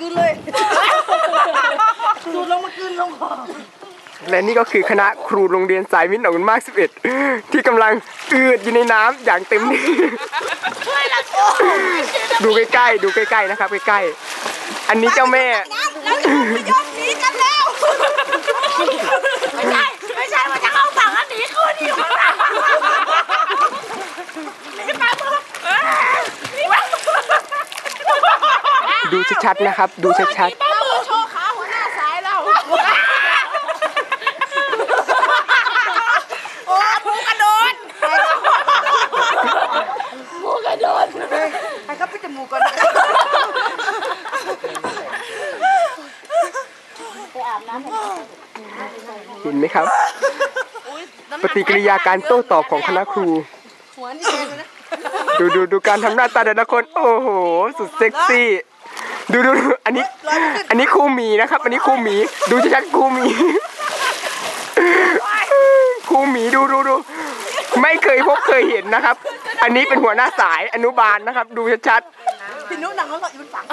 กลืนเลยดูดลงมากลืนลงคอและนี่ก็คือคณะครูโรงเรียนสายวิทย์หนองบุญมาก 11 ที่กำลังอืดอยู่ในน้ำอย่างเต็มที่ดูใกล้ๆ ดูใกล้ๆ นะครับใกล้ๆ อันนี้เจ้าแม่ แล้วจะยกหนีกันแล้ว ไม่ใช่ไม่ใช่ว่าจะเข้าฝั่งอันนี้คืนอยู่ข้างหลังนี่มาปุ๊บเอ้ยนี่มา ดูชัดๆนะครับ ดูชัดป้ามือโชว์ขาหัวหน้าสายเรา โอ้ผูกระโดดมูกระโดดใครเขาไปจมูกก่อนๆเห็นไหมครับ ปฏิกิริยาการโต้ตอบของคณะครู หัวนี่แดงเลยนะ ดูดูดูการทำหน้าตาแต่ละคน โอ้โห สุดเซ็กซี่ ดูดูดูอันนี้ อันนี้ครูหมีนะครับ อันนี้ครูหมี ดูชัดๆครูหมีครูหมีดูดูดูไม่เคยพบเคยเห็นนะครับ อันนี้เป็นหัวหน้าสายอนุบาลนะครับ ดูชัดๆ พี่นุ๊กหนังแล้วก็อยู่บนฝั่ง